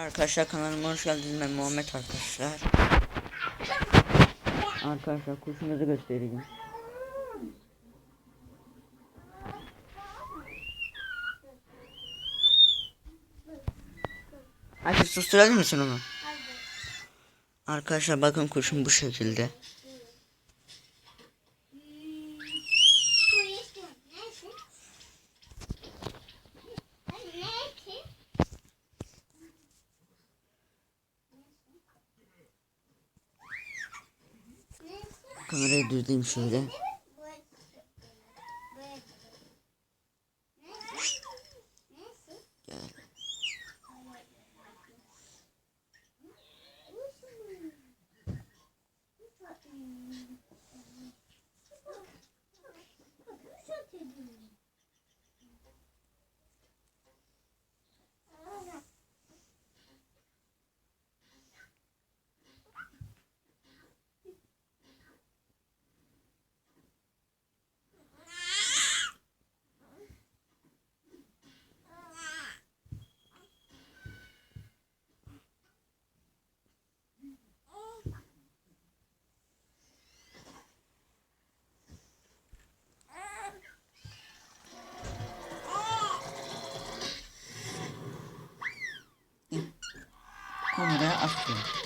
Arkadaşlar kanalıma hoş geldiniz. Ben Muhammed arkadaşlar. Arkadaşlar kuşumuzu göstereyim. Hadi susturalım mısın onu? Arkadaşlar bakın kuşum bu şekilde. Kamerayı düzleyeyim şöyle. Gel. Kamerayı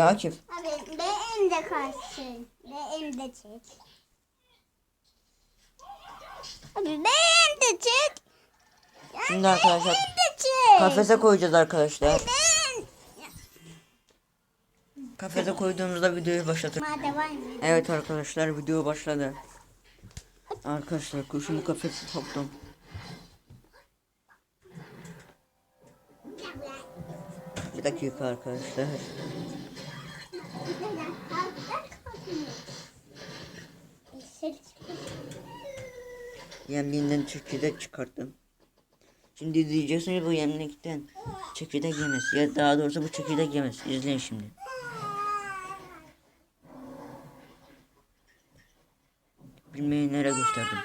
Ya Akif. Abi benim de kaçsın. Benim de çek. Abi benim de çek. Şimdi arkadaşlar Benim de çek. kafese koyacağız arkadaşlar. Ben. Kafese koyduğumuzda videoyu başlatır. Evet arkadaşlar video başladı. Arkadaşlar kuşumu kafese soktum. Bir dakika arkadaşlar. Yemliğinden çekirdek çıkarttım. Şimdi diyeceksiniz bu yemlikten çekirdek yemez. Ya daha doğrusu bu çekirdek yemez. İzleyin şimdi. Bilmeyenlere gösterdim.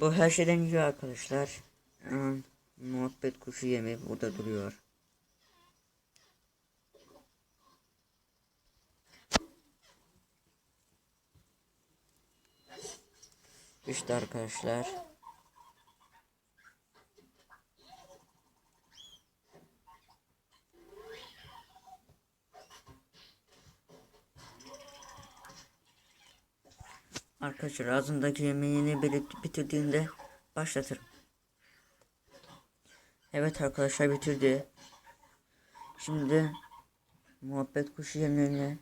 Bu her şeyden iyi arkadaşlar. Aa, muhabbet kuşu yemeği burada duruyor. İşte arkadaşlar. Arkadaşlar ağzındaki yemeğini bitirdiğinde başlatırım. Evet arkadaşlar bitirdi. Şimdi muhabbet kuşu yemeğini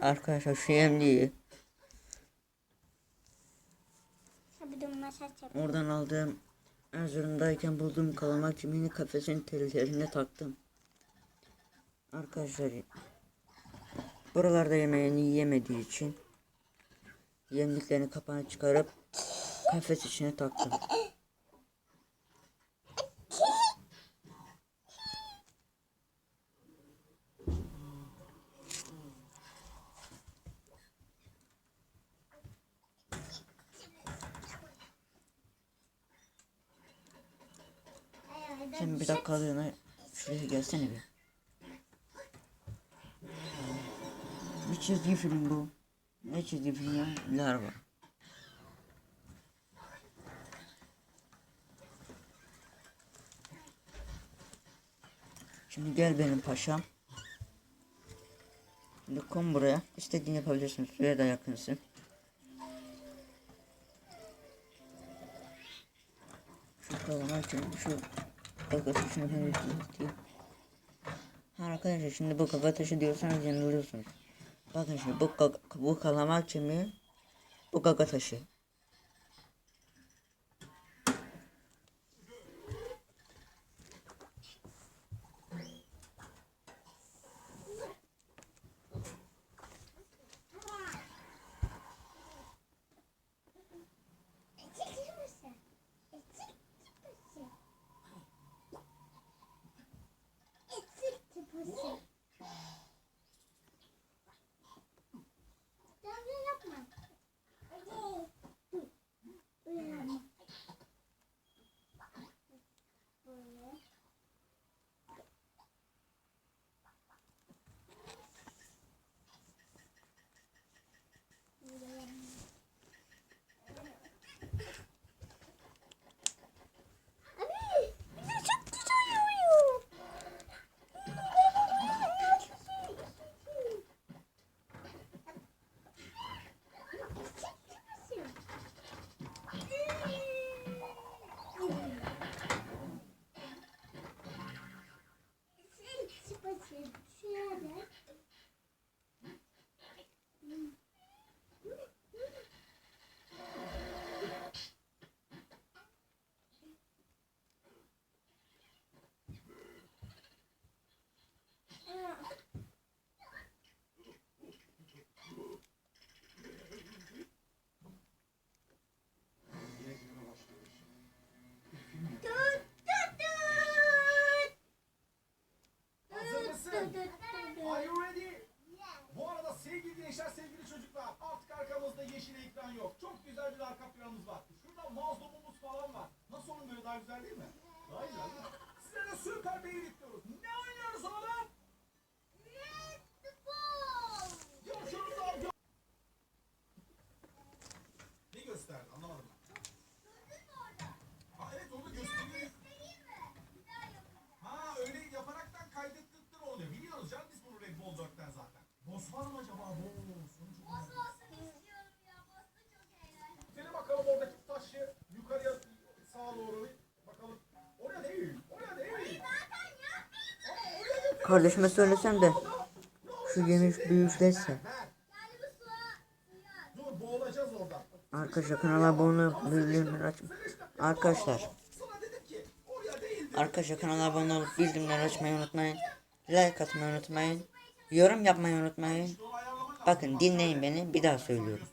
arkadaşlar şu yemliği oradan aldığım Erzurum'dayken bulduğum kalamak cimini kafesin tellerine taktım. Arkadaşlar buralarda yemeğini yiyemediği için yemliklerin kapağını çıkarıp kafes içine taktım. Sen bir dakika alıyorsun. Şuraya gelsene bir. Bir çizgi film bu. Ne çizgi film ya? Larva. Şimdi gel benim paşam. Şimdi kom buraya. İstediğini yapabilirsin. Suya da yakınsın. Şu kalan açalım. Şu yükselteyim. Ha arkadaşlar şimdi bu taşı diyorsanız yanılıyorsunuz. Bakın şimdi bu, bu kalamak kemiği bu taşı. Hazır mısın? Are you ready? Bu arada sevgili gençler, sevgili çocuklar artık arkamızda yeşil ekran yok. Çok güzel bir arka planımız var. Şurada mazlumumuz falan var. Nasıl onun böyle daha güzel değil mi? Daha güzel değil mi? Size de süper iyilik diyoruz. Boss var mı acaba? Boss. Onu çok merak ediyorum. Seni bakalım oradaki taşı yukarıya sağa doğru bakalım. Oraya değil. Oraya değil. Kardeşime söylesem de şu gemi büyükleşse. Dur boğulacağız orada. Arkadaşlar kanala abone olup bildirimleri açın. Arkadaşlar. Arkadaşlar kanala abone olup bildirimleri açmayı unutmayın. Like atmayı unutmayın. Yorum yapmayı unutmayın. Bakın dinleyin beni bir daha söylüyorum.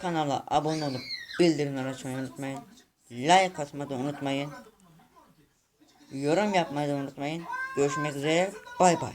Kanala abone olup bildirimleri açmayı unutmayın. Like atmayı da unutmayın. Yorum yapmayı da unutmayın. Görüşmek üzere. Bay bay.